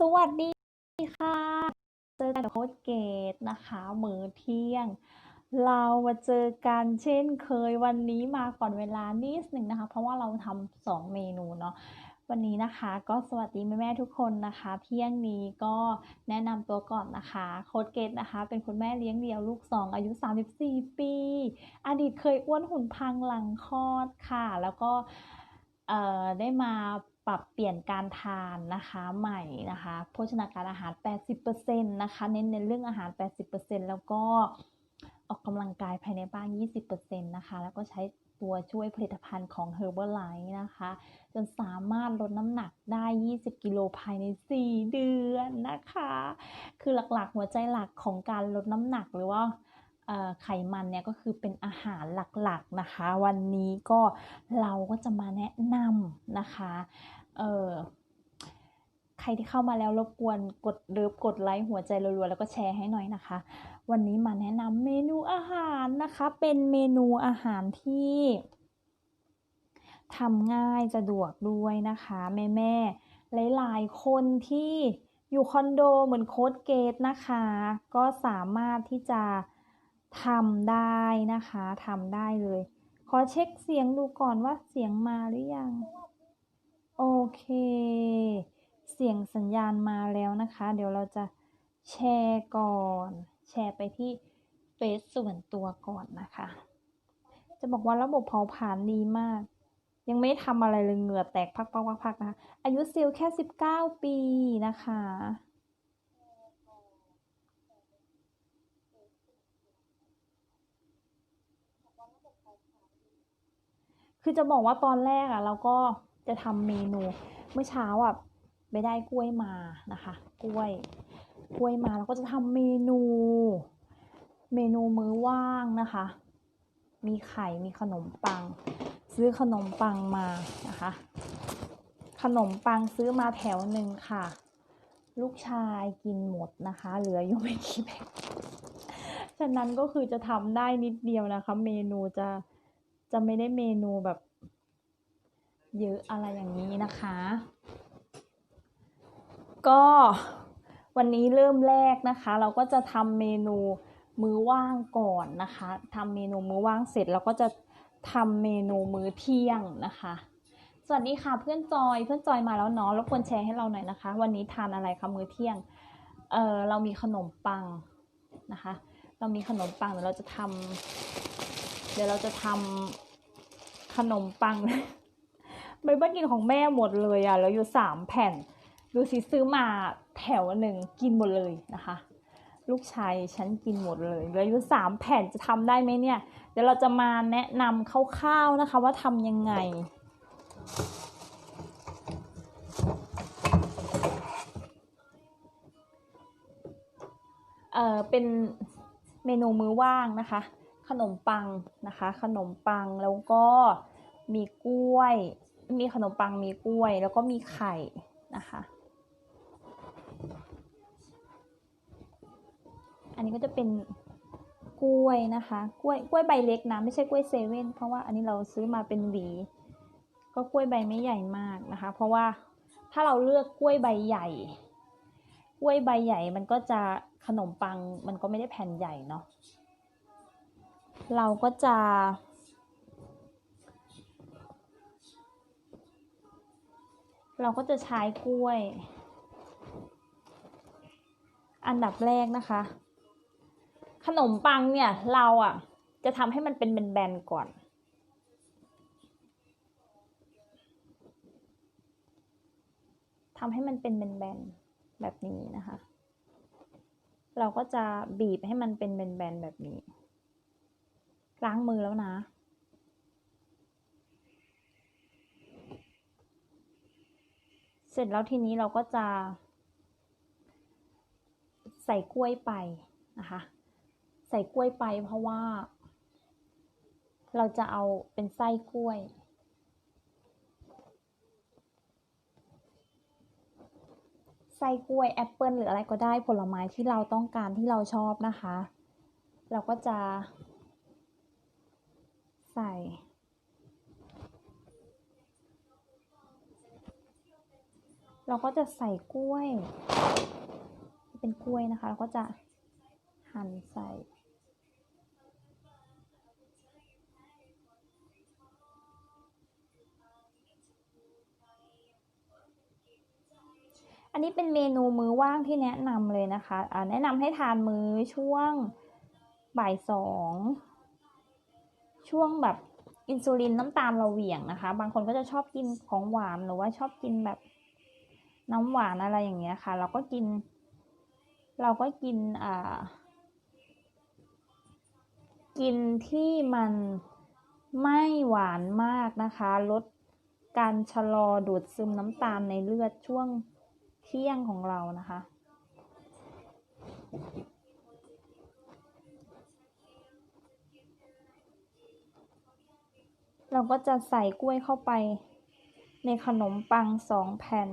สวัสดีค่ะ เจอกันกับโค้ชเกตนะคะมือเที่ยง เรามาเจอกันเช่นเคยวันนี้มาก่อนเวลานิดหนึ่งนะคะ เพราะว่าเราทำสองเมนูเนาะวันนี้นะคะก็สวัสดีแม่ๆทุกคนนะคะ เที่ยงนี้ก็แนะนำตัวก่อนนะคะ โค้ชเกตนะคะ เป็นคุณแม่เลี้ยงเดี่ยวลูกสองอายุ 34 ปี อดีตเคยอ้วนหุ่นพังหลังคลอดค่ะ แล้วก็ได้มา ปรับเปลี่ยนการทานนะคะใหม่นะคะโภชนาการอาหาร 80%นะคะเน้นในเรื่องอาหาร 80%แล้วก็ออกกำลังกายภายในบ้าน 20%นะคะแล้วก็ใช้ตัวช่วยผลิตภัณฑ์ของ Herbalife นะคะ จนสามารถลดน้ำหนักได้ 20 กิโลภายใน 4 เดือนนะคะ คือหลักๆ หัวใจหลักของการลดน้ำหนักหรือว่าไขมันเนี่ยก็คือเป็นอาหารหลักๆนะคะ วันนี้ก็เราก็จะมาแนะนำนะคะ เออใครที่เข้ามาแล้วรบกวนกดเลิฟกดไลค์หัวใจรัวๆแล้วก็แชร์ให้หน่อยนะคะ วันนี้มาแนะนำเมนูอาหารนะคะ เป็นเมนูอาหารที่ทำง่ายสะดวกด้วยนะคะ แม่ๆหลายๆคนที่อยู่คอนโดเหมือนโค้ดเกตนะคะ ก็สามารถที่จะทำได้นะคะทำได้เลย ขอเช็คเสียงดูก่อนว่าเสียงมาหรือยัง เค เสียงสัญญาณมาแล้วนะคะ เดี๋ยวเราจะแชร์ก่อน แชร์ไปที่เฟซส่วนตัวก่อนนะคะ จะบอกว่าระบบเผาผลาญดีมาก ยังไม่ทำอะไรเลยเหงื่อแตกพักๆๆนะคะอายุซลล์แค่ 19 ปีนะคะคือจะบอกว่าตอนแรกอะเราก็ จะทำเมนูเมื่อเช้าอะไปได้กล้วยมานะคะ กล้วย กล้วยมาเราก็จะทำเมนู เมนูมื้อว่างนะคะ มีไข่มีขนมปัง ซื้อขนมปังมานะคะ ขนมปังซื้อมาแถวหนึ่งค่ะ ลูกชายกินหมดนะคะ เหลืออยู่ไม่กี่แผ่นฉะนั้นก็คือจะทำได้นิดเดียวนะคะ เมนูจะจะไม่ได้เมนูแบบ เยอะอะไรอย่างนี้นะคะ ก็วันนี้เริ่มแรกนะคะ เราก็จะทำเมนูมื้อว่างก่อนนะคะทำเมนูมื้อว่างเสร็จเราก็จะทำเมนูมื้อเที่ยงนะคะ สวัสดีค่ะเพื่อนจอยเพื่อนจอยมาแล้วเนาะรบกวนแชร์ให้เราหน่อยนะคะ วันนี้ทานอะไรคะมื้อเที่ยงเออเรามีขนมปังนะคะ เรามีขนมปังเดี๋ยวเราจะทำเดี๋ยวเราจะทำขนมปัง ใบเบิ้ลกินของแม่หมดเลยอะแล้วอยู่สามแผ่น ดูสิซื้อมาแถวหนึ่งกินหมดเลยนะคะ ลูกชายฉันกินหมดเลยเหลืออยู่สามแผ่นจะทำได้ไหมเนี่ย เดี๋ยวเราจะมาแนะนำคร่าวๆนะคะว่าทำยังไงเออเป็นเมนูมื้อว่างนะคะ ขนมปังนะคะ ขนมปังแล้วก็มีกล้วย มีขนมปังมีกล้วย แล้วก็มีไข่นะคะ อันนี้ก็จะเป็นกล้วยนะคะ กล้วยกล้วยใบเล็กนะไม่ใช่กล้วยเซเว่นเพราะว่าอันนี้เราซื้อมาเป็นหวี ก็กล้วยใบไม่ใหญ่มากนะคะ เพราะว่าถ้าเราเลือกกล้วยใบใหญ่ กล้วยใบใหญ่มันก็จะขนมปังมันก็ไม่ได้แผ่นใหญ่เนาะเราก็จะ เราก็จะใช้กล้วย อันดับแรกนะคะ ขนมปังเนี่ยเราอะ จะทำให้มันเป็นแบนๆก่อนทำให้มันเป็นแบนๆแบบนี้นะคะ เราก็จะบีบให้มันเป็นแบนๆแบบนี้ ล้างมือแล้วนะ เสร็จแล้วทีนี้เราก็จะ ใส่กล้วยไปนะคะ ใส่กล้วยไปเพราะว่า เราจะเอาเป็นไส้กล้วยไส้กล้วยแอปเปิลหรืออะไรก็ได้ผลไม้ที่เราต้องการที่เราชอบนะคะ เราก็จะ ใส่ ใเราก็จะใส่กล้วย เป็นกล้วยนะคะ เราก็จะหั่นใส่อันนี้เป็นเมนูมื้อว่างที่แนะนำเลยนะคะะแนะนำให้ทานมื้อช่วงบ่ายสอง ช่วงแบบอินซูลินน้ำตาลเราเหวี่ยงนะคะ บางคนก็จะชอบกินของหวานหรือว่าชอบกินแบบ น้ำหวานอะไรอย่างเงี้ยค่ะ เราก็กิน เราก็กินอ่า กินที่มันไม่หวานมากนะคะ ลดการชะลอดูดซึมน้ำตาลในเลือดช่วงเที่ยงของเรานะคะ เราก็จะใส่กล้วยเข้าไปในขนมปังสองแผ่น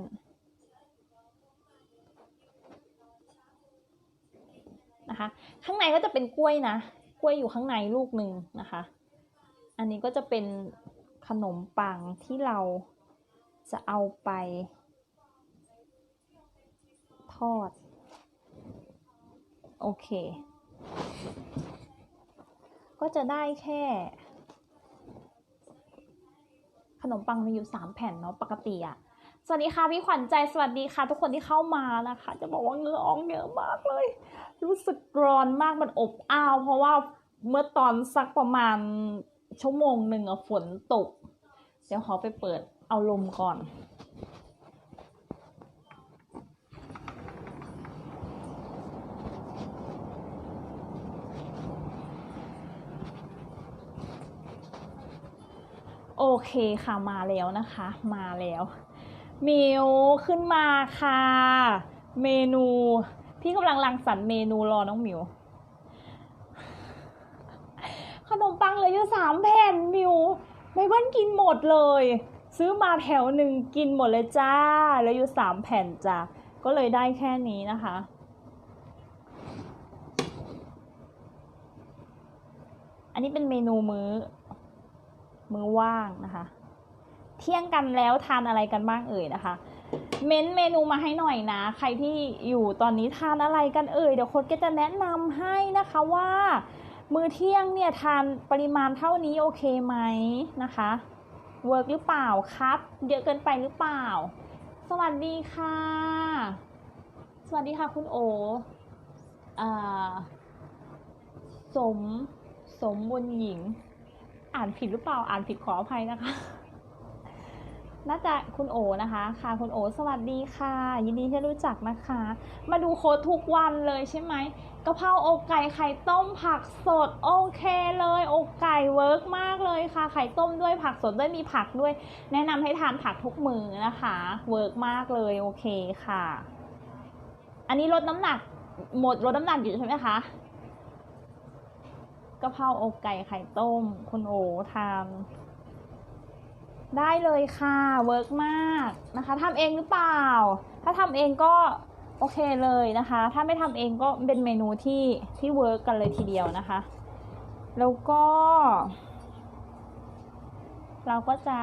นะคะ ข้างในก็จะเป็นกล้วยนะ กล้วยอยู่ข้างในลูกหนึ่งนะคะ อันนี้ก็จะเป็นขนมปังที่เราจะเอาไป ทอด โอเค ก็จะได้แค่ ขนมปังมีอยู่สามแผ่นเนาะปกติอะ สวัสดีค่ะพี่ขวัญใจสวัสดีค่ะ ทุกคนที่เข้ามานะคะ จะบอกว่าเงือออกเยอะมากเลย รู้สึกร้อนมากมันอบอ้าว เพราะว่าเมื่อตอนสักประมาณชั่วโมงหนึ่งอะฝนตก เดี๋ยวขอไปเปิดเอาลมก่อนโอเคค่ะมาแล้วนะคะ มาแล้ว มิวขึ้นมาค่ะ เมนู พี่กำลังรังสรรค์เมนูรอน้องมิวขนมปังเลยอยู่สามแผ่นมิวไม่เบิ้ลกินหมดเลย ซื้อมาแถวหนึ่งกินหมดเลยจ้าเหลยอยู่สามแผ่นจ้าก็เลยได้แค่นี้นะคะอันนี้เป็นเมนูมื้อ มื้อว่างนะคะ ที่ยงกันแล้วทานอะไรกันบ้างเอ่ยนะคะ เม้นเมนูมาให้หน่อยนะ ใครที่อยู่ตอนนี้ทานอะไรกันเอ่ยเดี๋ยวโค้ดก็จะแนะนำให้นะคะว่า มื้อเที่ยงเนี่ยทานปริมาณเท่านี้โอเคไหมนะคะเวิร์กหรือเปล่าครับ เยอะเกินไปหรือเปล่า สวัสดีค่ะ สวัสดีค่ะคุณโออ่าสม สมบุญหญิง อ่านผิดหรือเปล่า อ่านผิดขออภัยนะคะ น่าจะคุณโอนะคะ ค่ะคุณโอสวัสดีค่ะ ยินดีที่รู้จักนะคะ มาดูโค้ดทุกวันเลยใช่ไหมกะเพราอกไก่ไข่ต้มผักสดโอเคเลยอกไก่เวิร์กมากเลยค่ะ ไข่ต้มด้วยผักสดด้วยมีผักด้วย แนะนำให้ทานผักทุกมือนะคะเวิร์กมากเลยโอเคค่ะ อันนี้ลดน้ำหนักหมดลดน้ำหนักอยู่ใช่ไหมคะกะเพราอกไก่ไข่ต้ม คุณโอทาน ได้เลยค่ะเวิร์กมากนะคะทำเองหรือเปล่า ถ้าทำเองก็โอเคเลยนะคะ ถ้าไม่ทำเองก็เป็นเมนูที่ที่เวิร์กกันเลยทีเดียวนะคะ แล้วก็ เราก็จะ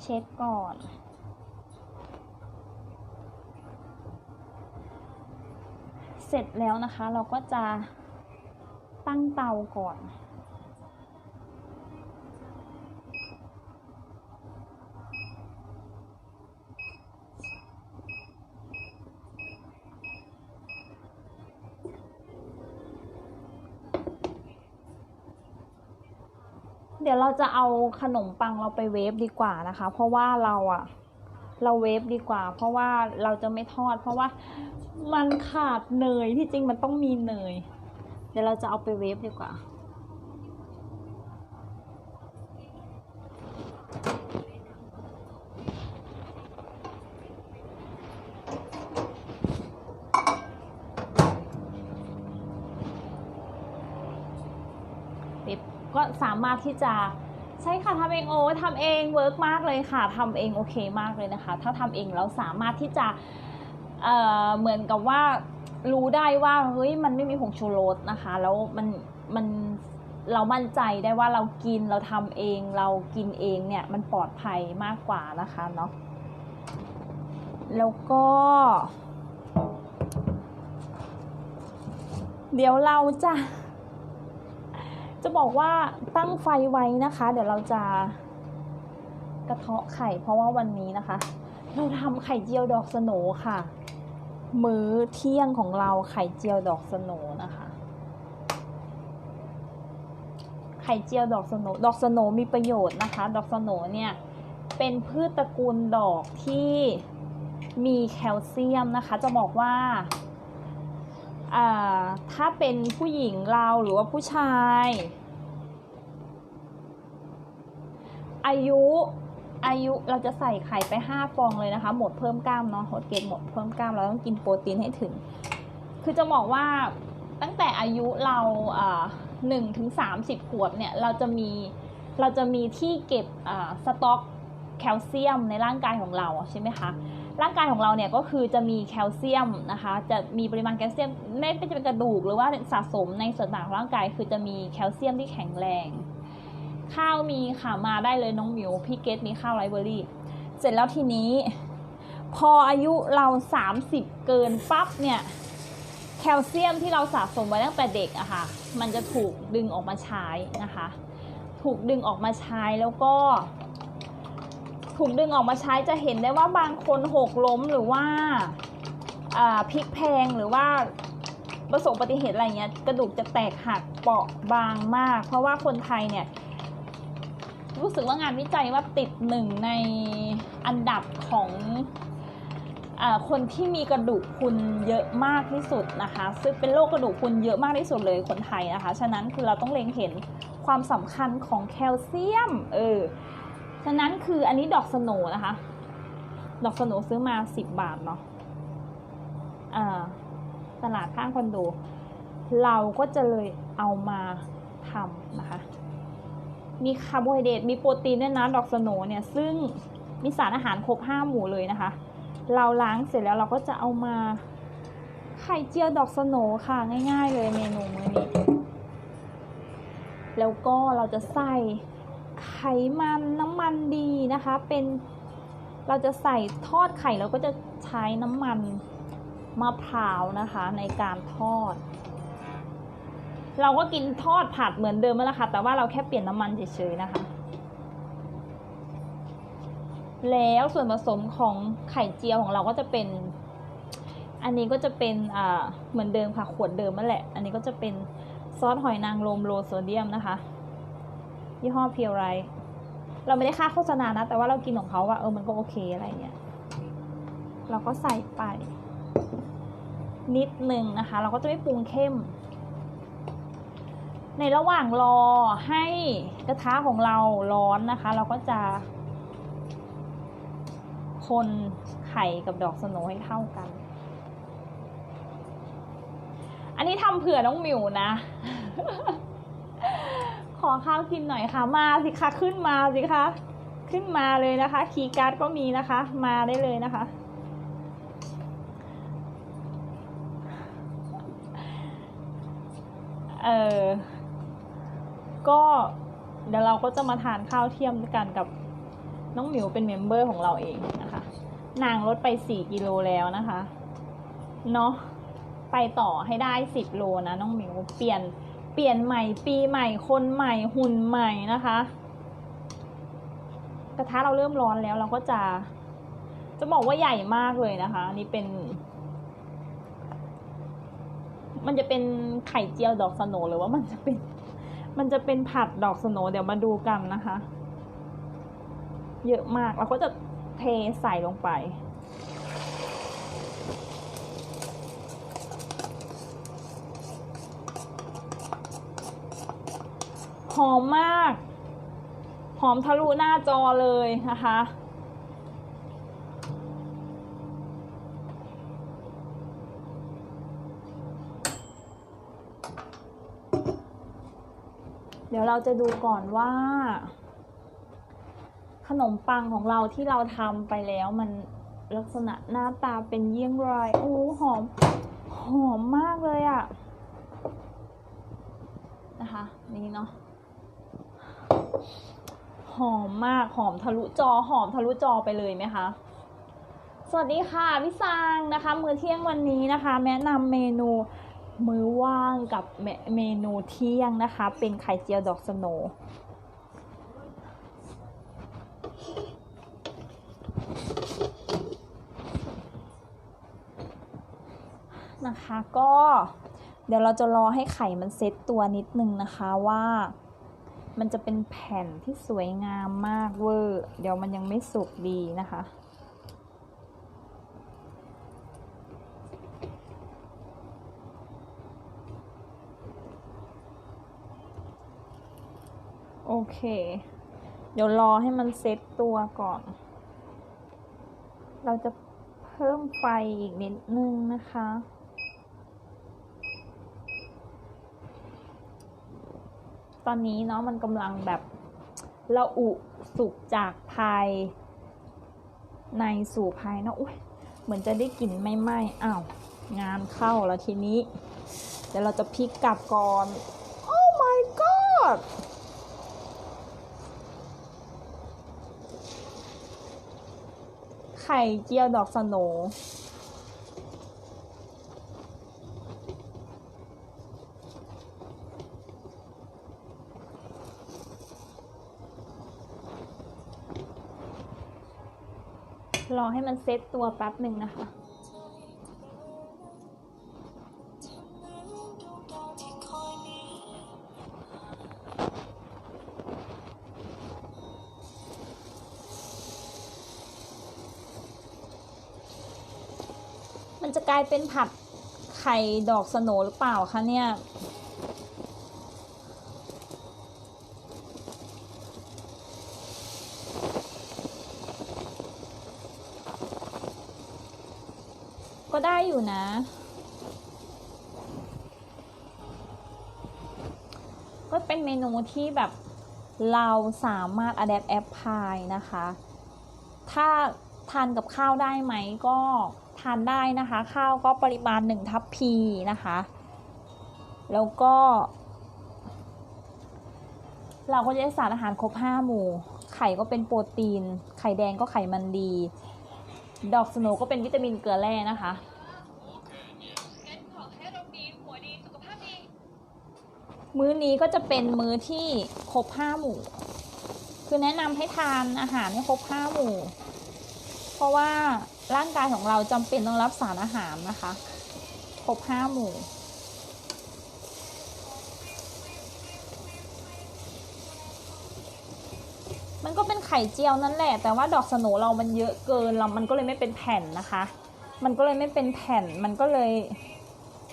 เช็คก่อนเสร็จแล้วนะคะเราก็จะตั้งเตาก่อน เดี๋ยวเรา จะเอาขนมปังเราไปเวฟดีกว่านะคะ เพราะว่าเราอะเราเวฟดีกว่า เพราะว่าเราจะไม่ทอด เพราะว่ามันขาดเนยที่จริงมันต้องมีเนย เดี๋ยวเราจะเอาไปเวฟดีกว่า เว็บ ก็สามารถที่จะใช่ค่ะทำเองโอ้ทำเองเวิร์กมากเลยค่ะทำเองโอเคมากเลยนะคะ ถ้าทำเองแล้วสามารถที่จะเเหมือนกับว่ารู้ได้ว่าเฮ้ยมันไม่มีผงชูรสนะคะ แล้วมันมันเรามั่นใจได้ว่าเรากินเราทำเองเรากินเองเนี่ยมันปลอดภัยมากกว่านะคะเนาะแล้วก็ เดี๋ยวเราจะ จะบอกว่าตั้งไฟไว้นะคะ เดี๋ยวเราจะกระเทาะไข่ เพราะว่าวันนี้นะคะ เราทำไข่เจียวดอกสโนค่ะ มื้อเที่ยงของเราไข่เจียวดอกสโหนนะคะ ไข่เจียวดอกสโนดอกสโนมีประโยชน์นะคะ ดอกสโนเนี่ยเป็นพืชตระกูลดอกที่มีแคลเซียมนะคะ จะบอกว่า ถ้าเป็นผู้หญิงเราหรือว่าผู้ชาย อายุอายุเราจะใส่ไข่ไป 5 ฟองเลยนะคะ หมดเพิ่มกล้ามเนาะหดเกตหมดเพิ่มกล้ามเราต้องกินโปรตีนให้ถึง คือจะบอกว่าตั้งแต่อายุเราหนึ่งถึงสามสิบขวบเนี่ยเราจะมีเราจะมีที่เก็บสต็อกแคลเซียมในร่างกายของเราใช่ไหมคะ ร่างกายของเราเนี่ยก็คือจะมีแคลเซียมนะคะ จะมีปริมาณแคลเซียมไม่ว่าจะเป็นกระดูก หรือว่าสะสมในส่วนต่างของร่างกาย คือจะมีแคลเซียมที่แข็งแรง ข้าวมีค่ะมาได้เลยน้องหมิวพี่เกตมีข้าวไรเบอรี่ เสร็จแล้วทีนี้ พออายุเรา 30 เกินปั๊บเนี่ยแคลเซียมที่เราสะสมไว้ตั้งแต่เด็กอะค่ะ มันจะถูกดึงออกมาใช้นะคะ ถูกดึงออกมาใช้แล้วก็ ถูกดึงออกมาใช้จะเห็นได้ว่าบางคนหกล้มหรือว่าพลิกแพลงหรือว่าประสบอุบัติเหตุอะไรเงี้ยกระดูกจะแตกหักเปราะบางมาก เพราะว่าคนไทยเนี่ยรู้สึกว่างานวิจัยว่าติดหนึ่งในอันดับของอคนที่มีกระดูกพุนเยอะมากที่สุดนะคะ ซึ่งเป็นโรคกระดูกพุนเยอะมากที่สุดเลยคนไทยนะคะ ฉะนั้นคือเราต้องเล็งเห็นความสำคัญของแคลเซียมเออ ฉะนั้นคืออันนี้ดอกสโนนะคะ ดอกสโนซื้อมาสิบบาทเนาะตลาดข้างคอนโด เราก็จะเลยเอามาทำนะคะ มีคาร์โบไฮเดรตมีโปรตีนด้วยนะดอกสโนเนี่ย ซึ่งมีสารอาหารครบห้าหมู่เลยนะคะ เราล้างเสร็จแล้วเราก็จะเอามาไข่เจียวดอกสโนค่ะง่าย ๆ เลยเมนูมื้อนี้ แล้วก็เราจะใส่ ไขมันน้ำมันดีนะคะ เป็นเราจะใส่ทอดไข่เราก็จะใช้น้ำมันมะพร้าวนะคะในการทอด เราก็กินทอดผัดเหมือนเดิมแหละค่ะ แต่ว่าเราแค่เปลี่ยนน้ำมันเฉยๆนะคะ แล้วส่วนผสมของไข่เจียวของเราก็จะเป็น อันนี้ก็จะเป็นเหมือนเดิมค่ะขวดเดิมนั่นแหละ อันนี้ก็จะเป็นซอสหอยนางรมโลโซเดียมนะคะ ยี่ห้อเพียวไร เราไม่ได้ค่าโฆษณานะ แต่ว่าเรากินของเขาว่าเออมันก็โอเคอะไรเงี้ย เราก็ใส่ไป นิดหนึ่งนะคะ เราก็จะไม่ปรุงเข้ม ในระหว่างรอให้กระทะของเราร้อนนะคะ เราก็จะ คนไข่กับดอกสโนให้เข้ากัน อันนี้ทำเผื่อน้องมิวนะ ขอข้าวกินหน่อยค่ะ มาสิคะขึ้นมาสิคะขึ้นมาเลยนะคะคีย์การ์ดก็มีนะคะ มาได้เลยนะคะ เออก็เดี๋ยวเราก็จะมาทานข้าวเที่ยงด้วยกันกับน้องหมิวเป็นเมมเบอร์ของเราเองนะคะ นางลดไปสี่กิโลแล้วนะคะ เนาะไปต่อให้ได้สิบโลนะน้องหมิวเปลี่ยน เปลี่ยนใหม่ปีใหม่คนใหม่หุ่นใหม่นะคะ กระทะเราเริ่มร้อนแล้วเราก็จะ จะบอกว่าใหญ่มากเลยนะคะ นี่เป็น มันจะเป็นไข่เจียวดอกสโนหรือว่ามันจะเป็น มันจะเป็นผัดดอกสโนเดี๋ยวมาดูกันนะคะ เยอะมากเราก็จะเทใส่ลงไป อมมาก หอมทะลุหน้าจอเลยนะคะ เดี๋ยวเราจะดูก่อนว่า ขนมปังของเราที่เราทำไปแล้วมันลักษณะหน้าตาเป็นเยี่ยงไรโอ้หอม หอมมากเลยอะนะคะ นี่เนาะ หอมมากหอมทะลุจอหอมทะลุจอไปเลยไหมคะสวัสดีค่ะพี่ซางนะคะมื้อเที่ยงวันนี้นะคะ แนะนำเมนูมื้อว่างกับเมเมนูเที่ยงนะคะ เป็นไข่เจียวดอกสโนนะคะก็เดี๋ยวเราจะรอให้ไข่มันเซตตัวนิดนึงนะคะว่า มันจะเป็นแผ่นที่สวยงามมากเวอร์ เดี๋ยวมันยังไม่สุกดีนะคะ โอเค เดี๋ยวรอให้มันเซ็ตตัวก่อน เราจะเพิ่มไฟอีกนิดนึงนะคะ ตอนนี้เนาะมันกำลังแบบละอุสุกจากภายในสู่ภายนอกอุ้ยเหมือนจะได้กลิ่นไม่ไหม้อ้าวงานเข้าแล้วทีนี้ เดี๋ยวเราจะพลิกกลับก่อน โอ้ my god ไข่เจียวดอกสโหน รอให้มันเซตตัวแป๊บหนึ่งนะคะ มันจะกลายเป็นผัดไข่ดอกสโนหรือเปล่าคะเนี่ย ก็ได้อยู่นะ ก็เป็นเมนูที่แบบเราสามารถ adapt app พายนะคะ ถ้าทานกับข้าวได้ไหมก็ทานได้นะคะ ข้าวก็ปริมาณหนึ่งทัพพีนะคะ แล้วก็ เราก็จะได้สารอาหารครบห้าหมู่ ไข่ก็เป็นโปรตีน ไข่แดงก็ไขมันดี ดอกสโนก็เป็นวิตามินเกลือแร่นะคะ มื้อนี้ก็จะเป็นมื้อที่ครบห้าหมู่ คือแนะนำให้ทานอาหารให้ครบห้าหมู่ เพราะว่าร่างกายของเราจำเป็นต้องรับสารอาหารนะคะ ครบห้าหมู่ ไข่เจียวนั่นแหละ แต่ว่าดอกสโนเรามันเยอะเกินเรามันก็เลยไม่เป็นแผ่นนะคะ มันก็เลยไม่เป็นแผ่นมันก็เลย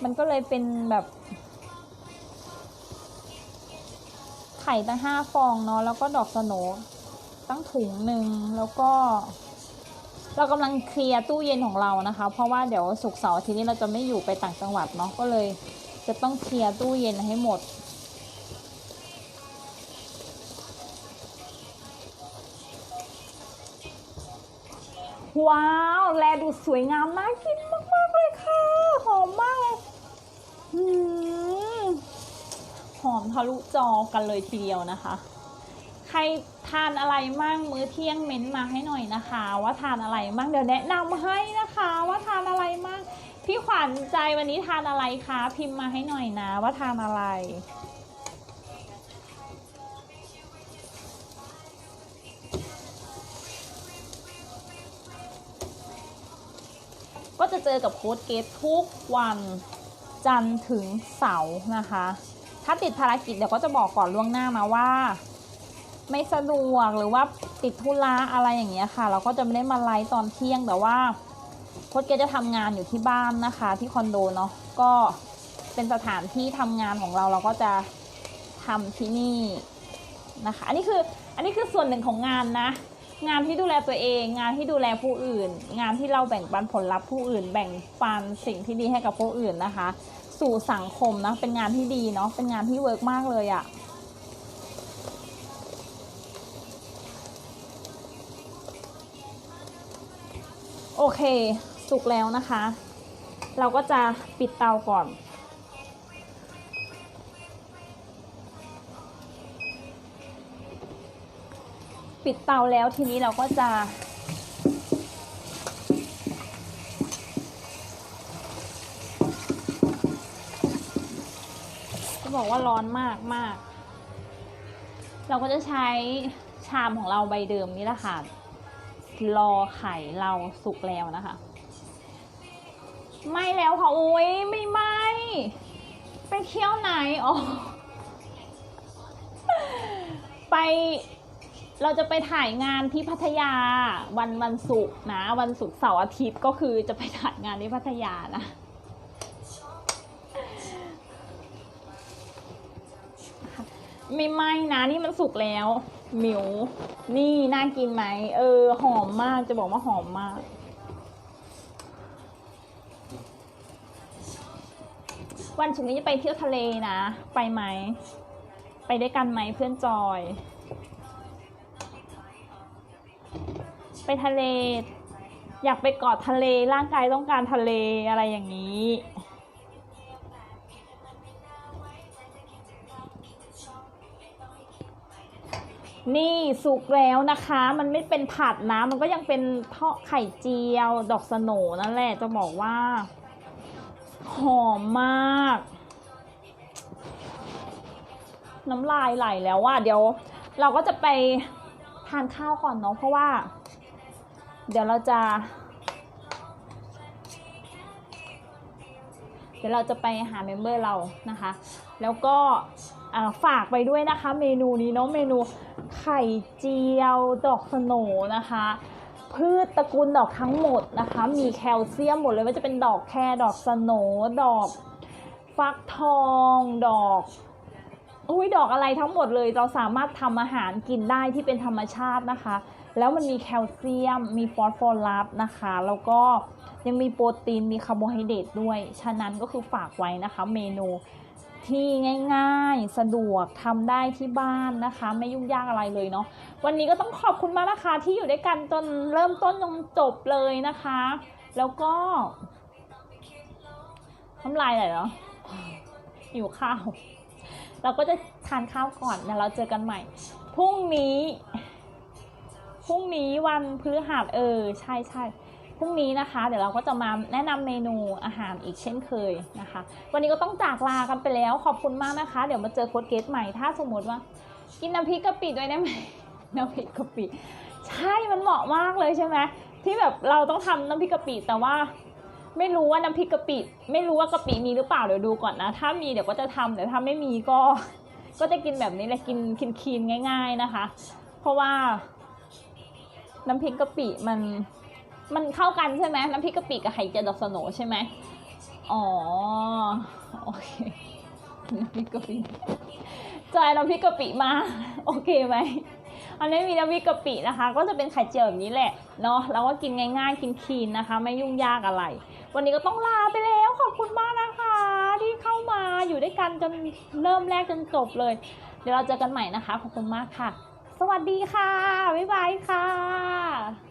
มันก็เลยเป็นแบบไข่ตั้งห้าฟองเนาะแล้วก็ดอกสโนตั้งถุงหนึ่งแล้วก็ เรากำลังเคลียร์ตู้เย็นของเรานะคะ เพราะว่าเดี๋ยวสุกเสาร์อาทีนี้เราจะไม่อยู่ไปต่างจังหวัดเนาะก็เลย จะต้องเคลียร์ตู้เย็นให้หมด ว้าว แลดูสวยงามน่ากินมาก ๆ เลยค่ะ หอมมากเลยหอมทะลุจอกันเลยทีเดียวนะคะ ใครทานอะไรมั่งมื้อเที่ยงเม้นต์มาให้หน่อยนะคะ ว่าทานอะไรมั่งเดี๋ยวแนะนำให้นะคะ ว่าทานอะไรมั่งพี่ขวัญใจวันนี้ทานอะไรคะ พิมพ์มาให้หน่อยนะ ว่าทานอะไร เจอกับโค้ดเกตทุกวันจันทร์ถึงเสาร์นะคะ ถ้าติดภารกิจเดี๋ยวก็จะบอกก่อนล่วงหน้ามาว่า ไม่สะดวกหรือว่าติดธุระอะไรอย่างเงี้ยค่ะ เราก็จะไม่ได้มาไลฟ์ตอนเที่ยงแต่ว่าโค้ดเกตจะทำงานอยู่ที่บ้านนะคะ ที่คอนโดเนาะก็เป็นสถานที่ทำงานของเราเราก็จะทำที่นี่นะคะ อันนี้คืออันนี้คือส่วนหนึ่งของงานนะ งานที่ดูแลตัวเอง งานที่ดูแลผู้อื่น งานที่เราแบ่งปันผลลัพธ์ผู้อื่น แบ่งปันสิ่งที่ดีให้กับผู้อื่นนะคะ สู่สังคมนะเป็นงานที่ดีเนาะเป็นงานที่เวิร์กมากเลยอะโอเค สุกแล้วนะคะ เราก็จะปิดเตาก่อน ปิดเตาแล้วทีนี้เราก็จะ จะบอกว่าร้อนมากมาก เราก็จะใช้ชามของเราใบเดิมนี่แหละค่ะ รอไข่เราสุกแล้วนะคะ ไม่แล้วค่ะโอ้ยไม่ไหมไปเที่ยวไหนอ๋อไป เราจะไปถ่ายงานที่พัทยาวันวันศุกร์นะ วันศุกร์เสาร์อาทิตย์ก็คือจะไปถ่ายงานที่พัทยานะ ไม่ไหมนะนี่มันสุกแล้วหมิว นี่น่ากินไหมเออ หอมมากจะบอกว่าหอมมาก วันศุกร์นี้จะไปเที่ยวทะเลนะ ไปไหม ไปด้วยกันไหมเพื่อนจอย ไปทะเล อยากไปเกาะทะเลร่างกายต้องการทะเลอะไรอย่างนี้นี่สุกแล้วนะคะ มันไม่เป็นผัดนะ มันก็ยังเป็นทอดไข่เจียว ดอกสโนนั่นแหละ จะบอกว่า หอมมาก น้ำลายไหลแล้วว่าเดี๋ยว เราก็จะไปทานข้าวก่อนเนาะเพราะว่า เดี๋ยวเราจะ เดี๋ยวเราจะไปหาเมมเบอร์เรานะคะ แล้วก็ฝากไปด้วยนะคะเมนูนี้เนาะเมนูไข่เจียวดอกสโนนะคะ พืชตระกูลดอกทั้งหมดนะคะ มีแคลเซียมหมดเลยว่าจะเป็นดอกแครดอกสโนดอกฟักทองดอกอุ้ยดอกอะไรทั้งหมดเลยเราสามารถทำอาหารกินได้ที่เป็นธรรมชาตินะคะ แล้วมันมีแคลเซียม มีฟอสฟอรัสนะคะ แล้วก็ยังมีโปรตีน มีคาร์โบไฮเดรตด้วย ฉะนั้นก็คือฝากไว้นะคะเมนูที่ง่ายๆ สะดวกทำได้ที่บ้านนะคะ ไม่ยุ่งยากอะไรเลยเนาะวันนี้ก็ต้องขอบคุณมากนะคะที่อยู่ด้วยกันจนเริ่มต้นจนจบเลยนะคะ แล้วก็น้ำลายไหลเนาะหิวข้าว เราก็จะทานข้าวก่อนแล้วเราเจอกันใหม่ พรุ่งนี้ พรุ่งนี้วันพฤหัสเออใช่ใช่พรุ่งนี้นะคะ เดี๋ยวเราก็จะมาแนะนำเมนูอาหารอีกเช่นเคยนะคะ วันนี้ก็ต้องจากลากันไปแล้วขอบคุณมากนะคะ เดี๋ยวมาเจอโค้ดเกสใหม่ถ้าสมมติว่า กินน้ำพริกกะปิด้วยได้ไหมน้ำพริกกะปิใช่มันเหมาะมากเลยใช่ไหมที่แบบเราต้องทำน้ำพริกกะปิแต่ว่าไม่รู้ว่าน้ำพริกกะปิไม่รู้ว่ากะปิมีหรือเปล่าเดี๋ยวดูก่อนนะ ถ้ามีเดี๋ยวก็จะทำแต่ถ้าไม่มีก็ ก็จะกินแบบนี้แหละกินคลีนๆง่าย ๆนะคะ เพราะว่า น้ำพริกกะปิมันมันเข้ากันใช่ไหมน้ำพริกกะปิกับไข่เจียวดอกสโหนใช่ไหมอ๋อโอเคน้ำพริกกะปิจอยน้ำพริกกะปิมาโอเคไหมอันนี้มีน้ำพริกกะปินะคะ ก็จะเป็นไข่เจียวแบบนี้แหละเนาะแล้วก็กินง่ายๆกินคีนนะคะ ไม่ยุ่งยากอะไร วันนี้ก็ต้องลาไปแล้วขอบคุณมากนะคะ ที่เข้ามาอยู่ด้วยกันจนเริ่มแรกจนจบเลย เดี๋ยวเราเจอกันใหม่นะคะขอบคุณมากค่ะ สวัสดีค่ะ บ๊ายบายค่ะ